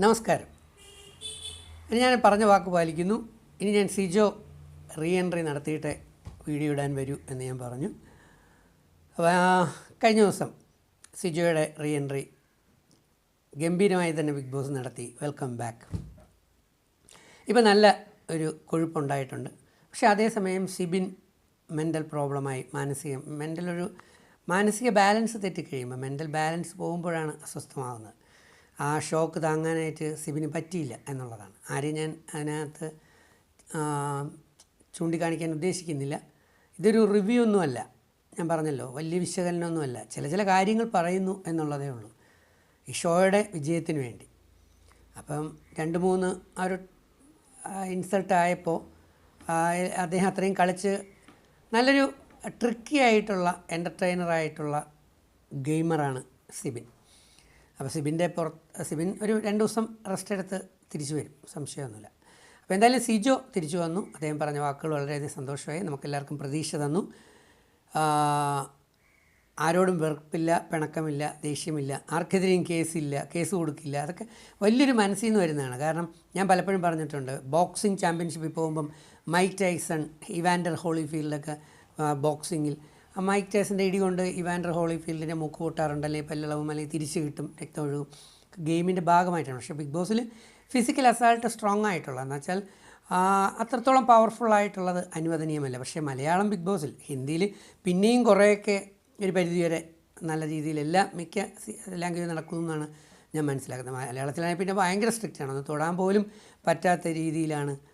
നമസ്കാരം. ഇനി ഞാൻ പറഞ്ഞ വാക്ക് പാലിക്കുന്നു. ഇനി ഞാൻ സിജോ റീ എൻട്രി നടത്തിയിട്ട് വീഡിയോ ഇടാൻ വരൂ എന്ന് ഞാൻ പറഞ്ഞു. കഴിഞ്ഞ ദിവസം സിജോയുടെ റീ എൻട്രി ഗംഭീരമായി തന്നെ ബിഗ് ബോസ് നടത്തി. വെൽക്കം ബാക്ക് ഇപ്പം നല്ല ഒരു കൊഴുപ്പുണ്ടായിട്ടുണ്ട്. പക്ഷേ അതേസമയം സിബിൻ മെന്റൽ പ്രോബ്ലമായി മാനസികം മെന്റൽ ഒരു മാനസിക ബാലൻസ് തെറ്റിക്കഴിയുമ്പോൾ മെന്റൽ ബാലൻസ് പോകുമ്പോഴാണ് അസ്വസ്ഥമാകുന്നത്. ആ ഷോക്ക് താങ്ങാനായിട്ട് സിബിന് പറ്റിയില്ല എന്നുള്ളതാണ്. ആരെയും ഞാൻ അതിനകത്ത് ചൂണ്ടിക്കാണിക്കാൻ ഉദ്ദേശിക്കുന്നില്ല. ഇതൊരു റിവ്യൂ ഒന്നുമല്ല. ഞാൻ പറഞ്ഞല്ലോ വലിയ വിശകലനമൊന്നുമല്ല. ചില ചില കാര്യങ്ങൾ പറയുന്നു എന്നുള്ളതേ ഉള്ളൂ. ഈ ഷോയുടെ വിജയത്തിന് വേണ്ടി. അപ്പം രണ്ട് മൂന്ന് ആ ഒരു ഇൻസൾട്ട് ആയപ്പോൾ അദ്ദേഹം അത്രയും കളിച്ച് നല്ലൊരു ട്രിക്കി ആയിട്ടുള്ള എന്റർടൈനറായിട്ടുള്ള ഗെയിമറാണ് സിബിൻ. അപ്പോൾ സിബിന്റെ പുറത്ത് സിബിൻ ഒരു രണ്ട് ദിവസം റെസ്റ്റ് എടുത്ത് തിരിച്ചു വരും. സംശയമൊന്നുമില്ല. അപ്പോൾ എന്തായാലും സിജോ തിരിച്ചു വന്നു. അദ്ദേഹം പറഞ്ഞ വാക്കുകൾ വളരെയധികം സന്തോഷമായി. നമുക്കെല്ലാവർക്കും പ്രതീക്ഷ തന്നു. ആരോടും വെറുപ്പില്ല പിണക്കമില്ല ദേഷ്യമില്ല ആർക്കെതിരെയും കേസില്ല കേസ് കൊടുക്കില്ല. അതൊക്കെ വലിയൊരു മനസ്സിൽ നിന്ന് വരുന്നതാണ്. കാരണം ഞാൻ പലപ്പോഴും പറഞ്ഞിട്ടുണ്ട് ബോക്സിംഗ് ചാമ്പ്യൻഷിപ്പിൽ പോകുമ്പം മൈക്ക് ടൈസൺ ഇവാൻഡർ ഹോളിഫീൽഡൊക്കെ ബോക്സിങ്ങിൽ മൈക്ക് ടൈസന്റെ ഇടി കൊണ്ട് ഇവാൻഡർ ഹോളിഫീൽഡിന്റെ മൂക്ക് പൊട്ടാറുണ്ട്. അല്ലെങ്കിൽ പല്ലളവും അല്ലെങ്കിൽ തിരിച്ചു കിട്ടും രക്തം ഒഴുകും. ഗെയിമിന്റെ ഭാഗമായിട്ടാണ്. പക്ഷേ ബിഗ് ബോസിൽ ഫിസിക്കൽ അസാൾട്ട് സ്ട്രോങ് ആയിട്ടുള്ള എന്ന് വെച്ചാൽ അത്രത്തോളം പവർഫുൾ ആയിട്ടുള്ളത് അനുവദനീയമല്ല. പക്ഷേ മലയാളം ബിഗ് ബോസിൽ ഹിന്ദിയിൽ പിന്നെയും കുറേയൊക്കെ ഒരു പരിധിവരെ നല്ല രീതിയിൽ എല്ലാ മിക്ക ലാംഗ്വേജ് നടക്കുന്നു എന്നാണ് ഞാൻ മനസ്സിലാക്കുന്നത്. മലയാളത്തിലാണെങ്കിൽ പിന്നെ ഭയങ്കര സ്ട്രിക്റ്റാണ്. ഒന്ന് തൊടാൻ പോലും പറ്റാത്ത രീതിയിലാണ്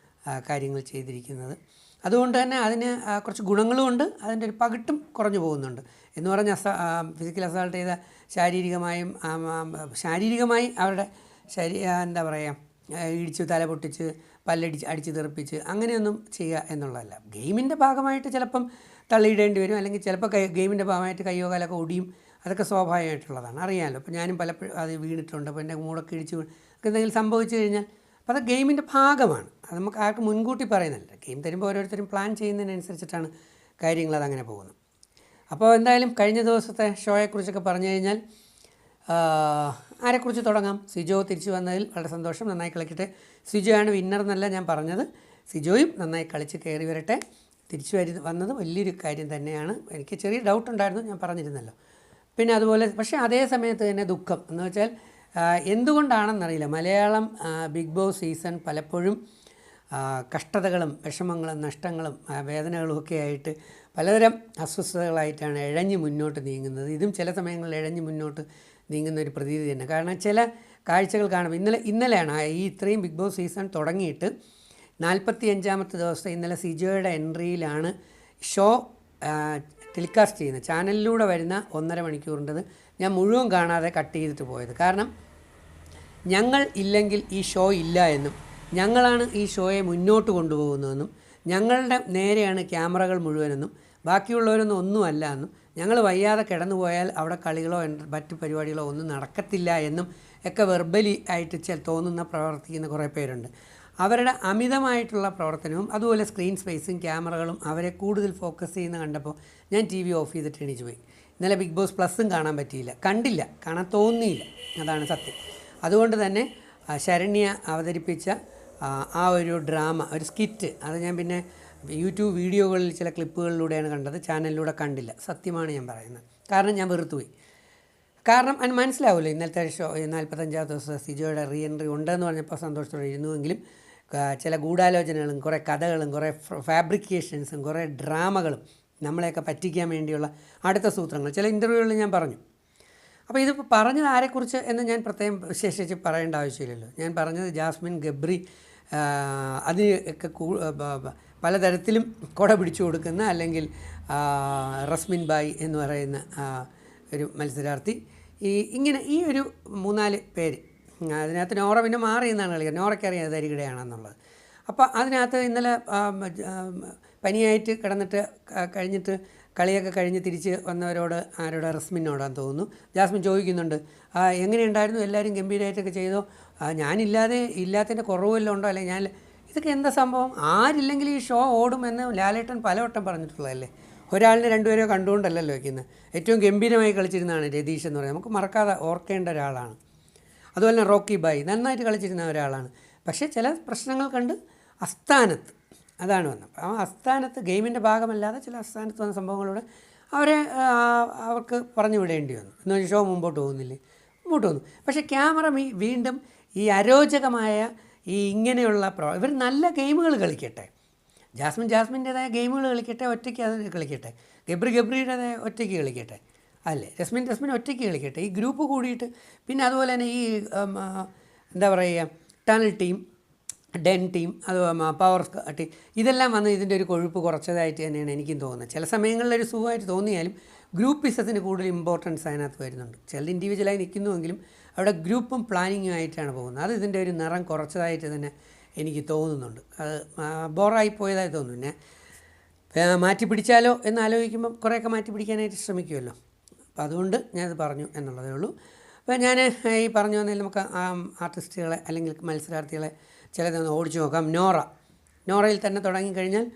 കാര്യങ്ങൾ ചെയ്തിരിക്കുന്നത്. അതുകൊണ്ട് തന്നെ അതിന് കുറച്ച് ഗുണങ്ങളുമുണ്ട് അതിന്റെ ഒരു പകിട്ടും കുറഞ്ഞു പോകുന്നുണ്ട്. എന്ന് പറഞ്ഞ അസ ഫിസിക്കൽ അസാൾട്ട് ചെയ്ത ശാരീരികമായും ശാരീരികമായി അവരുടെ ശരീ എന്താ പറയുക ഇടിച്ച് തല പൊട്ടിച്ച് പല്ലടിച്ച് അടിച്ച് തെറിപ്പിച്ച് അങ്ങനെയൊന്നും ചെയ്യുക എന്നുള്ളതല്ല. ഗെയിമിന്റെ ഭാഗമായിട്ട് ചിലപ്പം തള്ളിയിടേണ്ടി വരും. അല്ലെങ്കിൽ ചിലപ്പോൾ കൈ ഗെയിമിന്റെ ഭാഗമായിട്ട് കയ്യോ കാലൊക്കെ ഒടിയും. അതൊക്കെ സ്വാഭാവികമായിട്ടുള്ളതാണ്. അറിയാമല്ലോ അപ്പോൾ ഞാനും പലപ്പോഴും അത് വീണിട്ടുണ്ട്. അപ്പോൾ എന്റെ മൂടൊക്കെ ഇടിച്ച് എന്തെങ്കിലും സംഭവിച്ചു കഴിഞ്ഞാൽ അപ്പോൾ അത് ഗെയിമിന്റെ ഭാഗമാണ്. അത് നമുക്ക് ആർക്കും മുൻകൂട്ടി പറയുന്നില്ല. ഗെയിം തരുമ്പോൾ ഓരോരുത്തരും പ്ലാൻ ചെയ്യുന്നതിനനുസരിച്ചിട്ടാണ് കാര്യങ്ങൾ അതങ്ങനെ പോകുന്നത്. അപ്പോൾ എന്തായാലും കഴിഞ്ഞ ദിവസത്തെ ഷോയെക്കുറിച്ചൊക്കെ പറഞ്ഞു കഴിഞ്ഞാൽ ആരെക്കുറിച്ച് തുടങ്ങാം? സിജോ തിരിച്ചു വന്നതിൽ വളരെ സന്തോഷം. നന്നായി കളിക്കട്ടെ. സിജോയാണ് വിന്നർ എന്നല്ല ഞാൻ പറഞ്ഞത്. സിജോയും നന്നായി കളിച്ച് കയറി വരട്ടെ. തിരിച്ചു വരി വന്നത് വലിയൊരു കാര്യം തന്നെയാണ്. എനിക്ക് ചെറിയ ഡൗട്ട് ഉണ്ടായിരുന്നു ഞാൻ പറഞ്ഞിരുന്നല്ലോ. പിന്നെ അതുപോലെ പക്ഷേ അതേ സമയത്ത് തന്നെ ദുഃഖം. എന്ന് വെച്ചാൽ എന്തുകൊണ്ടാണെന്നറിയില്ല. മലയാളം ബിഗ് ബോസ് സീസൺ പലപ്പോഴും കഷ്ടതകളും വിഷമങ്ങളും നഷ്ടങ്ങളും വേദനകളും ഒക്കെ ആയിട്ട് പലതരം അസ്വസ്ഥതകളായിട്ടാണ് ഇഴഞ്ഞ് മുന്നോട്ട് നീങ്ങുന്നത്. ഇതും ചില സമയങ്ങളിൽ ഇഴഞ്ഞ് മുന്നോട്ട് നീങ്ങുന്ന ഒരു പ്രതീതി തന്നെ. കാരണം ചില കാഴ്ചകൾ കാണുമ്പോൾ ഇന്നലെ ഇന്നലെയാണ് ഈ ഇത്രയും ബിഗ് ബോസ് സീസൺ തുടങ്ങിയിട്ട് നാൽപ്പത്തി അഞ്ചാമത്തെ ദിവസത്തെ ഇന്നലെ സിജോയുടെ എൻട്രിയിലാണ് ഷോ ടെലികാസ്റ്റ് ചെയ്യുന്നത്. ചാനലിലൂടെ വരുന്ന ഒന്നര മണിക്കൂറിന്റെത് ഞാൻ മുഴുവൻ കാണാതെ കട്ട് ചെയ്തിട്ട് പോയത്. കാരണം ഞങ്ങൾ ഇല്ലെങ്കിൽ ഈ ഷോ ഇല്ല എന്നും ഞങ്ങളാണ് ഈ ഷോയെ മുന്നോട്ട് കൊണ്ടുപോകുന്നതെന്നും ഞങ്ങളുടെ നേരെയാണ് ക്യാമറകൾ മുഴുവനെന്നും ബാക്കിയുള്ളവരൊന്നും ഒന്നുമല്ല എന്നും ഞങ്ങൾ വയ്യാതെ കിടന്നുപോയാൽ അവിടെ കളികളോ മറ്റ് പരിപാടികളോ ഒന്നും നടക്കത്തില്ല എന്നും ഒക്കെ വെർബലി ആയിട്ട് തോന്നുന്ന പ്രവർത്തിക്കുന്ന കുറേ പേരുണ്ട്. അവരുടെ അമിതമായിട്ടുള്ള പ്രവർത്തനവും അതുപോലെ സ്ക്രീൻ സ്പേസും ക്യാമറകളും അവരെ കൂടുതൽ ഫോക്കസ് ചെയ്യുന്ന കണ്ടപ്പോൾ ഞാൻ ടി വി ഓഫ് ചെയ്തിട്ട് എണീച്ച് പോയി. ഇന്നലെ ബിഗ് ബോസ് പ്ലസ്സും കാണാൻ പറ്റിയില്ല. കണ്ടില്ല. കാണാൻ തോന്നിയില്ല. അതാണ് സത്യം. അതുകൊണ്ട് തന്നെ ശരണ്യ അവതരിപ്പിച്ച ആ, ഒരു ഡ്രാമ ഒരു സ്കിറ്റ്. അത് ഞാൻ പിന്നെ യൂട്യൂബ് വീഡിയോകളിൽ ചില ക്ലിപ്പുകളിലൂടെയാണ് കണ്ടത്. ചാനലിലൂടെ കണ്ടില്ല. സത്യമാണ് ഞാൻ പറയുന്നത്. കാരണം ഞാൻ വെറുത്തുപോയി. കാരണം അതിന് മനസ്സിലാവില്ല ഇന്നലത്തെ ഷോ നാൽപ്പത്തഞ്ചാമത്തെ ദിവസം സിജോയുടെ റീ എൻട്രി ഉണ്ടെന്ന് പറഞ്ഞപ്പോൾ സന്തോഷത്തോടെ ഇരുന്നുവെങ്കിലും ചില ഗൂഢാലോചനകളും കുറേ കഥകളും കുറേ ഫാബ്രിക്കേഷൻസും കുറേ ഡ്രാമകളും നമ്മളെയൊക്കെ പറ്റിക്കാൻ വേണ്ടിയുള്ള അടുത്ത സൂത്രങ്ങൾ ചില ഇന്റർവ്യൂകളിൽ ഞാൻ പറഞ്ഞു. അപ്പോൾ ഇത് പറഞ്ഞത് ആരെക്കുറിച്ച് എന്ന് ഞാൻ പ്രത്യേകം വിശേഷിച്ച് പറയേണ്ട ആവശ്യമില്ലല്ലോ. ഞാൻ പറഞ്ഞത് ജാസ്മിൻ ഗബ്രി ആ, അതിന് ഒക്കെ പലതരത്തിലും കൊട പിടിച്ചു കൊടുക്കുന്ന അല്ലെങ്കിൽ റസ്മിൻ ബായ് എന്ന് പറയുന്ന ഒരു മത്സരാർത്ഥി. ഈ ഇങ്ങനെ ഈ ഒരു മൂന്നാൽ പേര് അതിനകത്ത് നോറ പിന്നെ മാറി എന്നാണ് കളിക്കുക നോറയ്ക്കറിയാം അത് തരികിടയാണെന്നുള്ളത് അപ്പോൾ അതിനകത്ത് ഇന്നലെ പനിയായിട്ട് കിടന്നിട്ട് കഴിഞ്ഞിട്ട് കളിയൊക്കെ കഴിഞ്ഞ് തിരിച്ച് വന്നവരോട് ആരോട് റസ്മിനോടാന്ന് തോന്നുന്നു. ജാസ്മിൻ ചോദിക്കുന്നുണ്ട് "ആ, എങ്ങനെയുണ്ടായിരുന്നു? എല്ലാവരും ഗംഭീരമായിട്ടൊക്കെ ചെയ്തോ? "ആ, ഞാനില്ലാതെ ഇല്ലാത്തതിന്റെ കുറവെല്ലാം ഉണ്ടോ? അല്ലെങ്കിൽ ഞാൻ ഇതൊക്കെ എന്താ സംഭവം? ആരില്ലെങ്കിൽ ഈ ഷോ ഓടുമെന്ന് ലാലേട്ടൻ പലവട്ടം പറഞ്ഞിട്ടുള്ളതല്ലേ? ഒരാളിനെ രണ്ടുപേരെയോ കണ്ടുകൊണ്ടല്ലല്ലോ വയ്ക്കുന്നത് ഏറ്റവും ഗംഭീരമായി കളിച്ചിരുന്നതാണ് രതീഷ് എന്ന് പറയുന്നത്. നമുക്ക് മറക്കാതെ ഓർക്കേണ്ട ഒരാളാണ്. അതുപോലെ തന്നെ റോക്കി ബായി നന്നായിട്ട് കളിച്ചിരുന്ന ഒരാളാണ്. പക്ഷേ ചില പ്രശ്നങ്ങൾ കണ്ട് അസ്ഥാനത്ത് അതാണ് വന്നത്. ആ അസ്ഥാനത്ത് ഗെയിമിന്റെ ഭാഗമല്ലാതെ ചില അസ്ഥാനത്ത് വന്ന സംഭവങ്ങളോട് അവരെ അവർക്ക് പറഞ്ഞു വിടേണ്ടി വന്നു. എന്ന് വെച്ചാൽ ഷോ മുമ്പോട്ട് പോകുന്നില്ലേ? മുമ്പോട്ട് വന്നു. പക്ഷേ ക്യാമറ വീണ്ടും ഈ അരോചകമായ ഈ ഇങ്ങനെയുള്ള പ്രോ ഇവർ നല്ല ഗെയിമുകൾ കളിക്കട്ടെ. ജാസ്മിൻ ജാസ്മിന്റേതായ ഗെയിമുകൾ കളിക്കട്ടെ ഒറ്റയ്ക്ക് അത് കളിക്കട്ടെ. ഗബ്രി ഗബ്രിയുടേതായ ഒറ്റയ്ക്ക് കളിക്കട്ടെ. അല്ലേ? ജസ്മിൻ ജസ്മിൻ ഒറ്റയ്ക്ക് കളിക്കട്ടെ. ഈ ഗ്രൂപ്പ് കൂടിയിട്ട് പിന്നെ അതുപോലെ തന്നെ ഈ എന്താ പറയുക ടണൽ ടീം ഡെൻ ടീം അത് പവർ ടീം ഇതെല്ലാം വന്ന് ഇതിന്റെ ഒരു കൊഴുപ്പ് കുറച്ചതായിട്ട് തന്നെയാണ് എനിക്കും തോന്നുന്നത്. ചില സമയങ്ങളിൽ ഒരു സുഖമായിട്ട് തോന്നിയാലും ഗ്രൂപ്പിസത്തിന് കൂടുതൽ ഇമ്പോർട്ടൻസ് അതിനകത്ത് വരുന്നുണ്ട്. ചില ഇൻഡിവിജ്വലായി നിൽക്കുന്നുവെങ്കിലും അവിടെ ഗ്രൂപ്പും പ്ലാനിങ്ങും ആയിട്ടാണ് പോകുന്നത്. അത് ഇതിന്റെ ഒരു നിറം കുറച്ചതായിട്ട് തന്നെ എനിക്ക് തോന്നുന്നുണ്ട്. അത് ബോറായി പോയതായി തോന്നുന്നു. പിന്നെ മാറ്റി പിടിച്ചാലോ എന്ന് ആലോചിക്കുമ്പം കുറേയൊക്കെ മാറ്റി പിടിക്കാനായിട്ട് ശ്രമിക്കുമല്ലോ അപ്പോൾ അതുകൊണ്ട് ഞാനത് പറഞ്ഞു എന്നുള്ളതേ ഉള്ളൂ. അപ്പോൾ ഞാൻ ഈ പറഞ്ഞു വന്നതിൽ നമുക്ക് ആർട്ടിസ്റ്റുകളെ അല്ലെങ്കിൽ മത്സരാർത്ഥികളെ ചിലതൊന്ന് ഓടിച്ചു നോക്കാം. നോറ. നോറയിൽ തന്നെ തുടങ്ങിക്കഴിഞ്ഞാൽ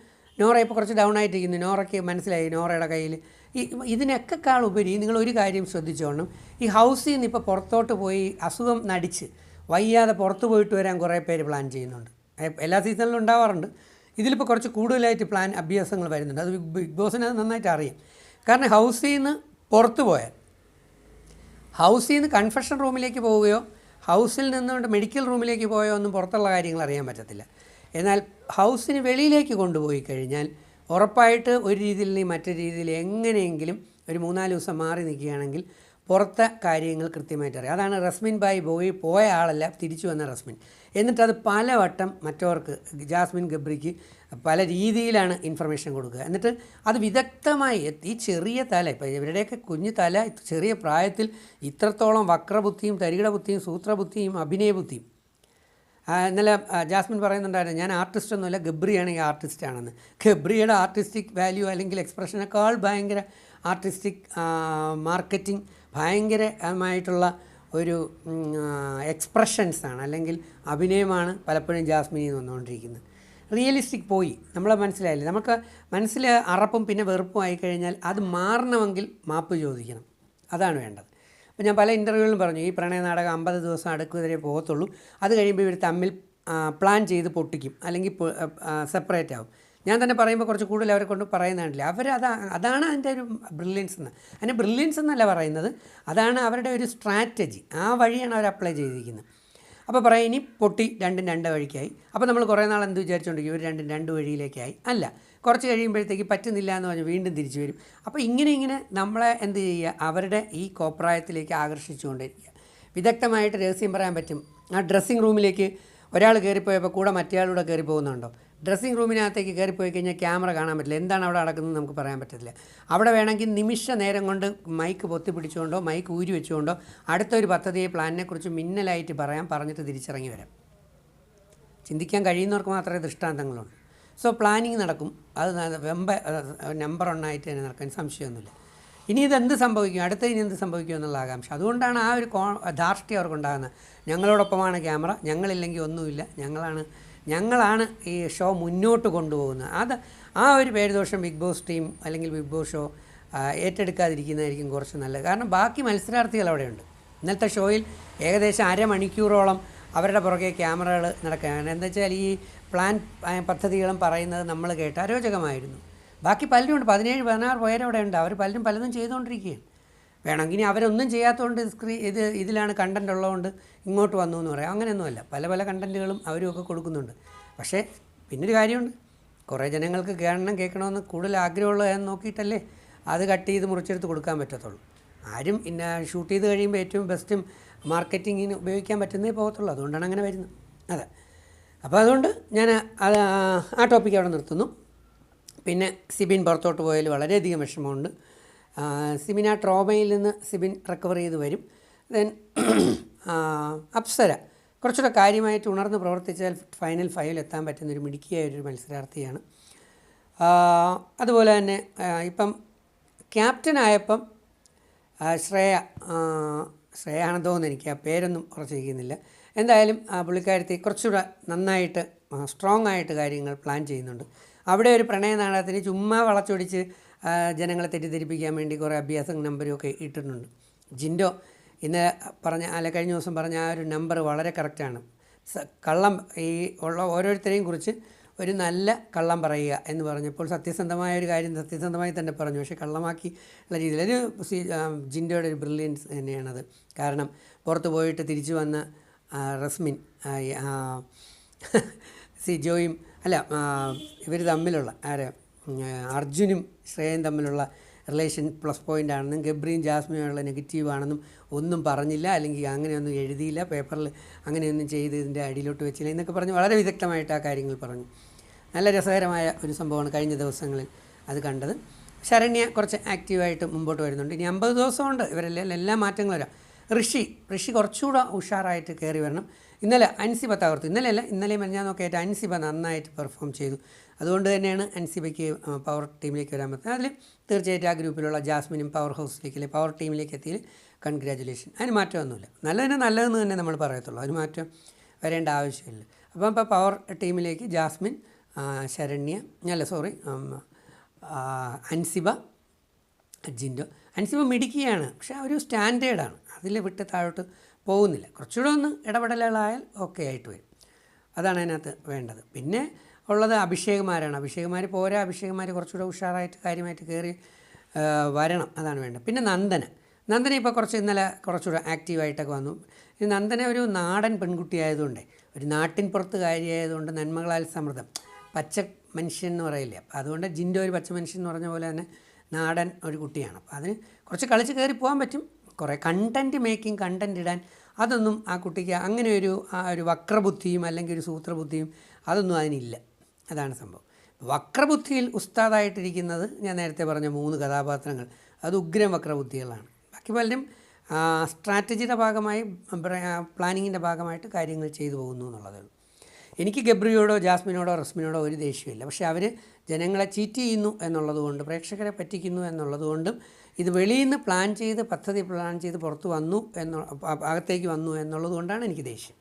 നോറ ഇപ്പോൾ കുറച്ച് ഡൗൺ ആയിട്ടിരിക്കുന്നു. നോറയ്ക്ക് മനസ്സിലായി. നോറയുടെ കയ്യിൽ ഈ ഇതിനൊക്കെക്കാൾ ഉപരി നിങ്ങൾ ഒരു കാര്യം ശ്രദ്ധിച്ചോണം. ഈ ഹൗസിൽ നിന്ന് ഇപ്പോൾ പുറത്തോട്ട് പോയി അസുഖം നടിച്ച് വയ്യാതെ പുറത്ത് പോയിട്ട് വരാൻ കുറേ പേര് പ്ലാൻ ചെയ്യുന്നുണ്ട്. എല്ലാ സീസണിലും ഉണ്ടാവാറുണ്ട്. ഇതിലിപ്പോൾ കുറച്ച് കൂടുതലായിട്ട് പ്ലാൻ അഭ്യാസങ്ങൾ വരുന്നുണ്ട്. അത് ബിഗ് ബോസിന് അത് നന്നായിട്ട് അറിയാം. കാരണം ഹൗസിൽ നിന്ന് പുറത്ത് പോയാൽ ഹൗസിൽ നിന്ന് കൺഫെഷൻ റൂമിലേക്ക് പോവുകയോ ഹൗസിൽ നിന്നുകൊണ്ട് മെഡിക്കൽ റൂമിലേക്ക് പോയോ ഒന്നും പുറത്തുള്ള കാര്യങ്ങൾ അറിയാൻ പറ്റത്തില്ല. എന്നാൽ ഹൗസിന് വെളിയിലേക്ക് കൊണ്ടുപോയി കഴിഞ്ഞാൽ ഉറപ്പായിട്ട് ഒരു രീതിയിൽ നിന്ന് മറ്റൊരു രീതിയിൽ എങ്ങനെയെങ്കിലും ഒരു മൂന്നാൽ ദിവസം മാറി നിൽക്കുകയാണെങ്കിൽ പുറത്തെ കാര്യങ്ങൾ കൃത്യമായിട്ട് അറിയാം. അതാണ് റസ്മിൻ ബായി പോയി പോയ ആളല്ല തിരിച്ചു വന്ന റസ്മിൻ. എന്നിട്ടത് പലവട്ടം മറ്റവർക്ക് ജാസ്മിൻ ഗബ്രിക്ക് പല രീതിയിലാണ് ഇൻഫർമേഷൻ കൊടുക്കുക. എന്നിട്ട് അത് വിദഗ്ധമായി ഈ ചെറിയ തല ഇപ്പോൾ ഇവരുടെയൊക്കെ കുഞ്ഞു തല ചെറിയ പ്രായത്തിൽ ഇത്രത്തോളം വക്രബുദ്ധിയും തരികിട ബുദ്ധിയും സൂത്രബുദ്ധിയും അഭിനയബുദ്ധിയും. ഇന്നലെ ജാസ്മിൻ പറയുന്നുണ്ടായിരുന്നു ഞാൻ ആർട്ടിസ്റ്റ് ഒന്നുമല്ല ഗബ്രിയാണ് ഈ ആർട്ടിസ്റ്റ് ആണെന്ന്. ഗബ്രിയുടെ ആർട്ടിസ്റ്റിക് വാല്യൂ അല്ലെങ്കിൽ എക്സ്പ്രഷനേക്കാൾ ഭയങ്കര ആർട്ടിസ്റ്റിക് മാർക്കറ്റിംഗ് ഭയങ്കരമായിട്ടുള്ള ഒരു എക്സ്പ്രഷൻസാണ് അല്ലെങ്കിൽ അഭിനയമാണ് പലപ്പോഴും ജാസ്മിനിൽ നിന്ന് വന്നുകൊണ്ടിരിക്കുന്നത്. റിയലിസ്റ്റിക് പോയി. നമ്മളെ മനസ്സിലായില്ലേ? നമുക്ക് മനസ്സിൽ അറപ്പും പിന്നെ വെറുപ്പും ആയിക്കഴിഞ്ഞാൽ അത് മാറണമെങ്കിൽ മാപ്പ് ചോദിക്കണം. അതാണ് വേണ്ടത്. അപ്പോൾ ഞാൻ പല ഇന്റർവ്യൂകളിലും പറഞ്ഞു ഈ പ്രണയ നാടകം അമ്പത് ദിവസം അടുക്കുവരെ പോകത്തുള്ളൂ. അത് കഴിയുമ്പോൾ ഇവർ തമ്മിൽ പ്ലാൻ ചെയ്ത് പൊട്ടിക്കും. അല്ലെങ്കിൽ സെപ്പറേറ്റ് ആവും. ഞാൻ തന്നെ പറയുമ്പോൾ കുറച്ച് കൂടുതൽ അവരെ കൊണ്ട് പറയുന്നുണ്ടല്ലേ അവർ അതാ അതാണ് അതിന്റെ ഒരു ബ്രില്യൻസ് എന്ന്. അതിന്റെ ബ്രില്യൻസ് എന്നല്ല പറയുന്നത്. അതാണ് അവരുടെ ഒരു സ്ട്രാറ്റജി ആ വഴിയാണ് അവർ അപ്ലൈ ചെയ്തിരിക്കുന്നത്. അപ്പോൾ പറയാം ഇനി പൊട്ടി രണ്ടും രണ്ട് വഴിക്കായി. അപ്പോൾ നമ്മൾ കുറേ നാൾ എന്ത് വിചാരിച്ചുകൊണ്ടിരിക്കും ഇവർ രണ്ടും രണ്ട് വഴിയിലേക്കായി. അല്ല കുറച്ച് കഴിയുമ്പോഴത്തേക്ക് പറ്റുന്നില്ല എന്ന് പറഞ്ഞ് വീണ്ടും തിരിച്ചു വരും. അപ്പോൾ ഇങ്ങനെ ഇങ്ങനെ നമ്മളെ എന്ത് ചെയ്യുക? അവരുടെ ഈ കോപ്രായത്തിലേക്ക് ആകർഷിച്ചുകൊണ്ടിരിക്കുക. വിദഗ്ധമായിട്ട് രഹസ്യം പറയാൻ പറ്റും. ആ ഡ്രസ്സിങ് റൂമിലേക്ക് ഒരാൾ കയറിപ്പോയപ്പോൾ കൂടെ മറ്റേയാളൂടെ കയറി പോകുന്നുണ്ടോ ഡ്രസ്സിങ് റൂമിനകത്തേക്ക് കയറിപ്പോയി കഴിഞ്ഞാൽ ക്യാമറ കാണാൻ പറ്റില്ല. എന്താണ് അവിടെ നടക്കുന്നത് നമുക്ക് പറയാൻ പറ്റത്തില്ല. അവിടെ വേണമെങ്കിൽ നിമിഷ നേരം കൊണ്ട് മൈക്ക് പൊത്തി പിടിച്ചുകൊണ്ടോ മൈക്ക് ഊരി വെച്ചുകൊണ്ടോ അടുത്തൊരു പദ്ധതിയെ പ്ലാനിനെക്കുറിച്ച് മിന്നലായിട്ട് പറയാം പറഞ്ഞിട്ട് തിരിച്ചിറങ്ങി വരാം. ചിന്തിക്കാൻ കഴിയുന്നവർക്ക് മാത്രമേ ദൃഷ്ടാന്തങ്ങളുള്ളൂ. സോ പ്ലാനിങ് നടക്കും. അത് വെമ്പ നമ്പർ ഒന്നായിട്ട് തന്നെ നടക്കാൻ സംശയമൊന്നുമില്ല. ഇനി ഇതെന്ത് സംഭവിക്കും? അടുത്ത ഇനി എന്ത് സംഭവിക്കും എന്നുള്ള ആകാംക്ഷ. അതുകൊണ്ടാണ് ആ ഒരു കോ ധാർഷ്ട്യം അവർക്കുണ്ടാകുന്നത്. ഞങ്ങളോടൊപ്പമാണ് ക്യാമറ. ഞങ്ങളില്ലെങ്കിൽ ഒന്നുമില്ല. ഞങ്ങളാണ് ഞങ്ങളാണ് ഈ ഷോ മുന്നോട്ട് കൊണ്ടുപോകുന്നത്. അത് ആ ഒരു പേര് ദോഷം ബിഗ് ബോസ് ടീം അല്ലെങ്കിൽ ബിഗ് ബോസ് ഷോ ഏറ്റെടുക്കാതിരിക്കുന്നതായിരിക്കും കുറച്ച് നല്ലത്. കാരണം ബാക്കി മത്സരാർത്ഥികൾ അവിടെയുണ്ട്. ഇന്നലത്തെ ഷോയിൽ ഏകദേശം അരമണിക്കൂറോളം അവരുടെ പുറകെ ക്യാമറകൾ നടക്കുകയാണ്. എന്താ വെച്ചാൽ ഈ പ്ലാൻ പദ്ധതികളും പറയുന്നത് നമ്മൾ കേട്ട് അരോചകമായിരുന്നു. ബാക്കി പലരും ഉണ്ട്. പതിനേഴ് പതിനാറ് പേരവിടെ ഉണ്ട്. അവർ പലരും പലതും ചെയ്തുകൊണ്ടിരിക്കുകയാണ്. വേണമെങ്കിൽ ഇനി അവരൊന്നും ചെയ്യാത്തതുകൊണ്ട് സ്ക്രീ ഇത് ഇതിലാണ് കണ്ടന്റ് ഉള്ളതുകൊണ്ട് ഇങ്ങോട്ട് വന്നു എന്ന് പറയാം. അങ്ങനെയൊന്നുമല്ല. പല പല കണ്ടന്റുകളും അവരുമൊക്കെ കൊടുക്കുന്നുണ്ട്. പക്ഷേ പിന്നൊരു കാര്യമുണ്ട്. കുറേ ജനങ്ങൾക്ക് കേൾക്കണം കേൾക്കണമെന്ന് കൂടുതൽ ആഗ്രഹമുള്ളത് നോക്കിയിട്ടല്ലേ അത് കട്ട് ചെയ്ത് മുറിച്ചെടുത്ത് കൊടുക്കാൻ പറ്റത്തുള്ളൂ. ആരും പിന്നെ ഷൂട്ട് ചെയ്ത് കഴിയുമ്പോൾ ഏറ്റവും ബെസ്റ്റും മാർക്കറ്റിങ്ങിന് ഉപയോഗിക്കാൻ പറ്റുന്നേ പോകത്തുള്ളൂ. അതുകൊണ്ടാണ് അങ്ങനെ വരുന്നത്. അതെ. അപ്പോൾ അതുകൊണ്ട് ഞാൻ ആ ടോപ്പിക്ക് അവിടെ നിർത്തുന്നു. പിന്നെ സിബിൻ പുറത്തോട്ട് പോയതിൽ വളരെയധികം വിഷമമുണ്ട്. സിബിൻ ആ ട്രോമയിൽ നിന്ന് സിബിൻ റിക്കവർ ചെയ്ത് വരും. ദെൻ അപ്സര. കുറച്ചുകൂടെ കാര്യമായിട്ട് ഉണർന്ന് പ്രവർത്തിച്ചാൽ ഫൈനൽ ഫൈവിൽ എത്താൻ പറ്റുന്ന ഒരു മിടുക്കിയായ ഒരു മത്സരാർത്ഥിയാണ് അതുപോലെ തന്നെ ഇപ്പം ക്യാപ്റ്റനായപ്പം ശ്രേയ ആ, ശ്രേയ ആണെന്ന് തോന്നുന്നു എനിക്ക് ആ പേരൊന്നും ഉറച്ചിരിക്കുന്നില്ല എന്തായാലും പുള്ളിക്കാരത്തി കുറച്ചുകൂടെ നന്നായിട്ട് സ്ട്രോങ് ആയിട്ട് കാര്യങ്ങൾ പ്ലാൻ ചെയ്യുന്നുണ്ട്. അവിടെ ഒരു പ്രണയ നാടകത്തിന് ചുമ്മാ വളച്ചൊടിച്ച് ജനങ്ങളെ തെറ്റിദ്ധരിപ്പിക്കാൻ വേണ്ടി കുറേ അഭ്യാസം ഒക്കെ ഇട്ടിട്ടുണ്ട്. ജിൻഡോ ഇന്ന് പറഞ്ഞ അല്ല കഴിഞ്ഞ ദിവസം പറഞ്ഞ ആ ഒരു നമ്പർ വളരെ കറക്റ്റാണ്. കള്ളം ഈ ഉള്ള ഓരോരുത്തരെയും കുറിച്ച് ഒരു നല്ല കള്ളം പറയുക എന്ന് പറഞ്ഞപ്പോൾ സത്യസന്ധമായ ഒരു കാര്യം സത്യസന്ധമായി തന്നെ പറഞ്ഞു. പക്ഷേ കള്ളമാക്കി ഉള്ള രീതിയിൽ ഒരു ജിൻഡോയുടെ ഒരു ബ്രില്യൻസ് തന്നെയാണത്. കാരണം പുറത്ത് പോയിട്ട് തിരിച്ചു വന്ന റസ്മിൻ സി ജോയും അല്ല ഇവർ തമ്മിലുള്ള ആരെ അർജുനും ശ്രേയയും തമ്മിലുള്ള റിലേഷൻ പ്ലസ് പോയിന്റ് ആണെന്നും ഗബ്രിയും ജാസ്മിനുമുള്ള നെഗറ്റീവ് ആണെന്നും ഒന്നും പറഞ്ഞില്ല അല്ലെങ്കിൽ അങ്ങനെയൊന്നും എഴുതിയില്ല പേപ്പറിൽ അങ്ങനെയൊന്നും ചെയ്ത് ഇതിന്റെ അടിയിലോട്ട് വെച്ചില്ല എന്നൊക്കെ പറഞ്ഞ് വളരെ വിദഗ്ധമായിട്ട് ആ കാര്യങ്ങൾ പറഞ്ഞു. നല്ല രസകരമായ ഒരു സംഭവമാണ് കഴിഞ്ഞ ദിവസങ്ങളിൽ അത് കണ്ടത്. ശരണ്യ കുറച്ച് ആക്റ്റീവായിട്ട് മുമ്പോട്ട് വരുന്നുണ്ട്. ഇനി അമ്പത് ദിവസമുണ്ട് ഇവരെല്ലാം എല്ലാ മാറ്റങ്ങളും വരാം. ഋഷി ഋഷി കുറച്ചുകൂടെ ഉഷാറായിട്ട് കയറി വരണം. ഇന്നലെ അൻസിബ തകർത്തു. ഇന്നലെ അല്ല ഇന്നലെ മെഞ്ഞാന്നൊക്കെ ആയിട്ട് അൻസിബ നന്നായിട്ട് പെർഫോം ചെയ്തു. അതുകൊണ്ട് തന്നെയാണ് അൻസിബയ്ക്ക് പവർ ടീമിലേക്ക് വരാൻ പറ്റുന്നത്. അതിൽ തീർച്ചയായിട്ടും ആ ഗ്രൂപ്പിലുള്ള ജാസ്മിനും പവർ ഹൗസിലേക്ക് അല്ലെങ്കിൽ പവർ ടീമിലേക്ക് എത്തിയതിൽ കൺഗ്രാജുലേഷൻ അതിന് മാറ്റമൊന്നുമില്ല. നല്ലതിന് നല്ലതെന്ന് തന്നെ നമ്മൾ പറയത്തുള്ളൂ. അതിന് മാറ്റം വരേണ്ട ആവശ്യമില്ല. അപ്പം ഇപ്പോൾ പവർ ടീമിലേക്ക് ജാസ്മിൻ ശരണ്യ അല്ല സോറി അൻസിബ ജിൻഡോ. അൻസിബ മിടുക്കിയാണ്. പക്ഷേ ഒരു സ്റ്റാൻഡേർഡാണ് അതിൽ വിട്ട് താഴോട്ട് പോകുന്നില്ല. കുറച്ചുകൂടെ ഒന്ന് ഇടപെടലുകളായാൽ ഓക്കെ ആയിട്ട് വരും. അതാണ് അതിനകത്ത് വേണ്ടത്. പിന്നെ ഉള്ളത് അഭിഷേകുമാരാണ് അഭിഷേകുമാർ പോരാ. അഭിഷേകുമാർ കുറച്ചുകൂടെ ഉഷാറായിട്ട് കാര്യമായിട്ട് കയറി വരണം. അതാണ് വേണ്ടത്. പിന്നെ നന്ദന. നന്ദന ഇപ്പോൾ കുറച്ച് ഇന്നലെ കുറച്ചുകൂടെ ആക്റ്റീവായിട്ടൊക്കെ വന്നു. നന്ദന ഒരു നാടൻ പെൺകുട്ടി ആയതുകൊണ്ട് ഒരു നാട്ടിൻ പുറത്ത് കാര്യമായതുകൊണ്ട് നന്മകളാൽ സമൃദ്ധം. പച്ച മനുഷ്യൻ എന്ന് പറയില്ലേ? അപ്പോൾ അതുകൊണ്ട് ജിന്റെ ഒരു പച്ച മനുഷ്യൻ എന്ന് പറഞ്ഞ പോലെ തന്നെ നാടൻ ഒരു കുട്ടിയാണ്. അപ്പോൾ അതിന് കുറച്ച് കളിച്ച് കയറി പോകാൻ പറ്റും. കുറേ കണ്ടന്റ് മേക്കിംഗ് കണ്ടന്റ് ഇടാൻ അതൊന്നും ആ കുട്ടിക്ക് അങ്ങനെ ഒരു ആ ഒരു വക്രബുദ്ധിയും അല്ലെങ്കിൽ ഒരു സൂത്രബുദ്ധിയും അതൊന്നും അതിനില്ല. അതാണ് സംഭവം. വക്രബുദ്ധിയിൽ ഉസ്താദായിട്ടിരിക്കുന്നത് ഞാൻ നേരത്തെ പറഞ്ഞ മൂന്ന് കഥാപാത്രങ്ങൾ. അത് ഉഗ്രം വക്രബുദ്ധികളാണ്. ബാക്കി പലരും സ്ട്രാറ്റജിയുടെ ഭാഗമായി പ്ലാനിങ്ങിന്റെ ഭാഗമായിട്ട് കാര്യങ്ങൾ ചെയ്തു പോകുന്നു എന്നുള്ളതേ ഉള്ളൂ എനിക്ക് ഗബ്രിയോടോ ജാസ്മിനോടോ റസ്മിനോടോ ഒരു ദേഷ്യമില്ല പക്ഷേ അവർ ജനങ്ങളെ ചീറ്റ് ചെയ്യുന്നു എന്നുള്ളതുകൊണ്ട് പ്രേക്ഷകരെ പറ്റിക്കുന്നു എന്നുള്ളതുകൊണ്ടും ഇത് വെളിയിൽ നിന്ന് പ്ലാൻ ചെയ്ത് പദ്ധതി പ്ലാൻ ചെയ്ത് പുറത്ത് വന്നു എന്ന അകത്തേക്ക് വന്നു എന്നുള്ളത് കൊണ്ടാണ് എനിക്ക് ദേഷ്യം.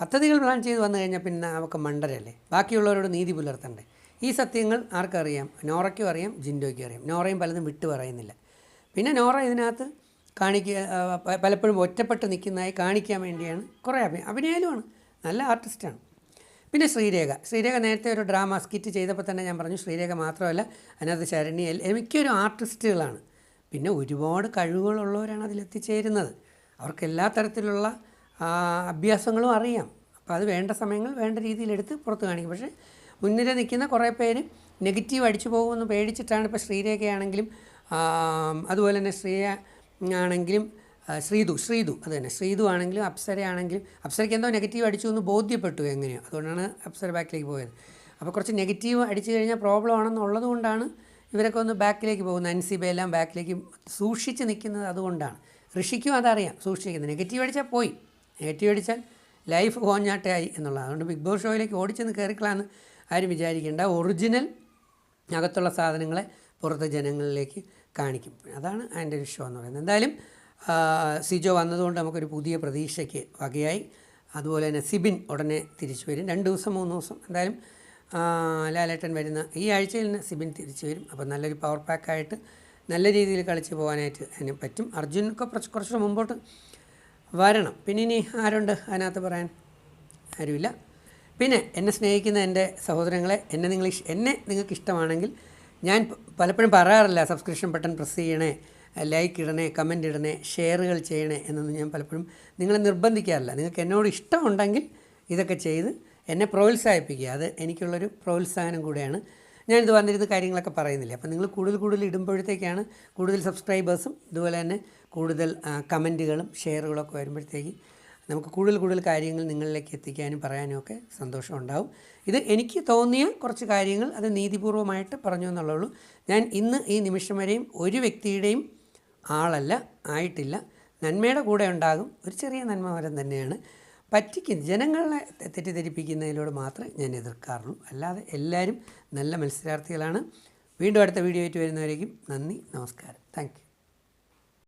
പദ്ധതികൾ പ്ലാൻ ചെയ്ത് വന്നു കഴിഞ്ഞാൽ പിന്നെ അവർക്ക് മണ്ടരല്ലേ? ബാക്കിയുള്ളവരോട് നീതി പുലർത്തണ്ടേ? ഈ സത്യങ്ങൾ ആർക്കറിയാം? നോറയ്ക്കും അറിയാം ജിൻഡോയ്ക്കും അറിയാം. നോറയും പലതും വിട്ടു പറയുന്നില്ല. പിന്നെ നോറ ഇതിനകത്ത് കാണിക്കുക പലപ്പോഴും ഒറ്റപ്പെട്ട് നിൽക്കുന്നതായി കാണിക്കാൻ വേണ്ടിയാണ് കുറേ അഭിനയം അഭിനയലുമാണ്. നല്ല ആർട്ടിസ്റ്റാണ്. പിന്നെ ശ്രീരേഖ. ശ്രീരേഖ നേരത്തെ ഒരു ഡ്രാമ സ്കിറ്റ് ചെയ്തപ്പോൾ തന്നെ ഞാൻ പറഞ്ഞു ശ്രീരേഖ മാത്രമല്ല അതിനകത്ത് ശരണി മിക്കൊരു ആർട്ടിസ്റ്റുകളാണ്. പിന്നെ ഒരുപാട് കഴിവുകളുള്ളവരാണ് അതിലെത്തിച്ചേരുന്നത്. അവർക്ക് എല്ലാ തരത്തിലുള്ള അഭ്യാസങ്ങളും അറിയാം. അപ്പോൾ അത് വേണ്ട സമയങ്ങൾ വേണ്ട രീതിയിലെടുത്ത് പുറത്ത് കാണിക്കും. പക്ഷേ മുന്നിൽ നിൽക്കുന്ന കുറേ പേര് നെഗറ്റീവ് അടിച്ചു പോകുമെന്ന് പേടിച്ചിട്ടാണ് ഇപ്പോൾ ശ്രീരേഖയാണെങ്കിലും അതുപോലെ തന്നെ ശ്രീയ ആണെങ്കിലും ശ്രീതു ശ്രീതു അത് തന്നെ. ശ്രീതു ആണെങ്കിലും അപ്സരയാണെങ്കിലും അപ്സരയ്ക്ക് എന്തോ നെഗറ്റീവ് അടിച്ചു എന്ന് ബോധ്യപ്പെട്ടു എങ്ങനെയോ. അതുകൊണ്ടാണ് അപ്സര ബാക്കിലേക്ക് പോയത്. അപ്പോൾ കുറച്ച് നെഗറ്റീവ് അടിച്ചു കഴിഞ്ഞാൽ പ്രോബ്ലം ആണെന്നുള്ളത് കൊണ്ടാണ് ഇവരൊക്കെ ഒന്ന് ബാക്കിലേക്ക് പോകുന്നത് അൻസിബയെല്ലാം ബാക്കിലേക്ക് സൂക്ഷിച്ച് നിൽക്കുന്നത് അതുകൊണ്ടാണ്. ഋഷിക്കും അതറിയാം. സൂക്ഷിക്കുന്നത്. നെഗറ്റീവ് അടിച്ചാൽ പോയി. നെഗറ്റീവ് അടിച്ചാൽ ലൈഫ് കോഞ്ഞാട്ടയായി എന്നുള്ളത് അതുകൊണ്ട് ബിഗ് ബോസ് ഷോയിലേക്ക് ഓടിച്ചെന്ന് കയറിക്കളാന്ന് ആരും വിചാരിക്കേണ്ട. ഒറിജിനൽ അകത്തുള്ള സാധനങ്ങളെ പുറത്ത് ജനങ്ങളിലേക്ക് കാണിക്കും. അതാണ് അതിന്റെ ഒരു ഷോ എന്ന് പറയുന്നത്. എന്തായാലും സിജോ വന്നതുകൊണ്ട് നമുക്കൊരു പുതിയ പ്രതീക്ഷയ്ക്ക് വകയായി. അതുപോലെ തന്നെ സിബിൻ ഉടനെ തിരിച്ചു വരും. രണ്ട് ദിവസം മൂന്ന് ദിവസം. എന്തായാലും ലാലേട്ടൻ വരുന്ന ഈ ആഴ്ചയിൽ നിന്ന് സിബിൻ തിരിച്ചു വരും. അപ്പോൾ നല്ലൊരു പവർ പാക്കായിട്ട് നല്ല രീതിയിൽ കളിച്ച് പോകാനായിട്ട് അതിന് പറ്റും. അർജുനൊക്കെ കുറച്ച് കുറച്ചുകൂടെ മുമ്പോട്ട് വരണം. പിന്നെ ഇനി ആരുണ്ട് അതിനകത്ത് പറയാൻ? ആരുമില്ല. പിന്നെ എന്നെ സ്നേഹിക്കുന്ന എന്റെ സഹോദരങ്ങളെ എന്നെ നിങ്ങൾ എന്നെ നിങ്ങൾക്ക് ഇഷ്ടമാണെങ്കിൽ ഞാൻ പലപ്പോഴും പറയാറില്ല സബ്സ്ക്രിപ്ഷൻ ബട്ടൺ പ്രസ് ചെയ്യണേ ലൈക്ക് ഇടണേ കമന്റ് ഇടണേ ഷെയറുകൾ ചെയ്യണേ എന്നൊന്നും ഞാൻ പലപ്പോഴും നിങ്ങളെ നിർബന്ധിക്കാറില്ല. നിങ്ങൾക്ക് എന്നോട് ഇഷ്ടമുണ്ടെങ്കിൽ ഇതൊക്കെ ചെയ്ത് എന്നെ പ്രോത്സാഹിപ്പിക്കുക. അത് എനിക്കുള്ളൊരു പ്രോത്സാഹനം കൂടെയാണ്. ഞാനിത് വന്നിരുന്ന കാര്യങ്ങളൊക്കെ പറയുന്നില്ല? അപ്പോൾ നിങ്ങൾ കൂടുതൽ കൂടുതൽ ഇടുമ്പോഴത്തേക്കാണ് കൂടുതൽ സബ്സ്ക്രൈബേഴ്സും ഇതുപോലെ തന്നെ കൂടുതൽ കമന്റുകളും ഷെയറുകളും ഒക്കെ വരുമ്പോഴത്തേക്ക് നമുക്ക് കൂടുതൽ കൂടുതൽ കാര്യങ്ങൾ നിങ്ങളിലേക്ക് എത്തിക്കാനും പറയാനും ഒക്കെ സന്തോഷം ഉണ്ടാവും. ഇത് എനിക്ക് തോന്നിയ കുറച്ച് കാര്യങ്ങൾ അത് നീതിപൂർവമായിട്ട് പറഞ്ഞു എന്നുള്ളൂ ഞാൻ ഇന്ന് ഈ നിമിഷം വരെയും ഒരു വ്യക്തിയുടെയും ആളല്ല ആയിട്ടില്ല. നന്മയുടെ കൂടെ ഉണ്ടാകും. ഒരു ചെറിയ നന്മ വരം തന്നെയാണ്. പറ്റിക്കും ജനങ്ങളെ തെറ്റിദ്ധരിപ്പിക്കുന്നതിലൂടെ മാത്രമേ ഞാൻ എതിർക്കാറുള്ളൂ. അല്ലാതെ എല്ലാവരും നല്ല മത്സരാർത്ഥികളാണ്. വീണ്ടും അടുത്ത വീഡിയോ ആയിട്ട് വരുന്നവരേക്കും നന്ദി നമസ്കാരം. താങ്ക്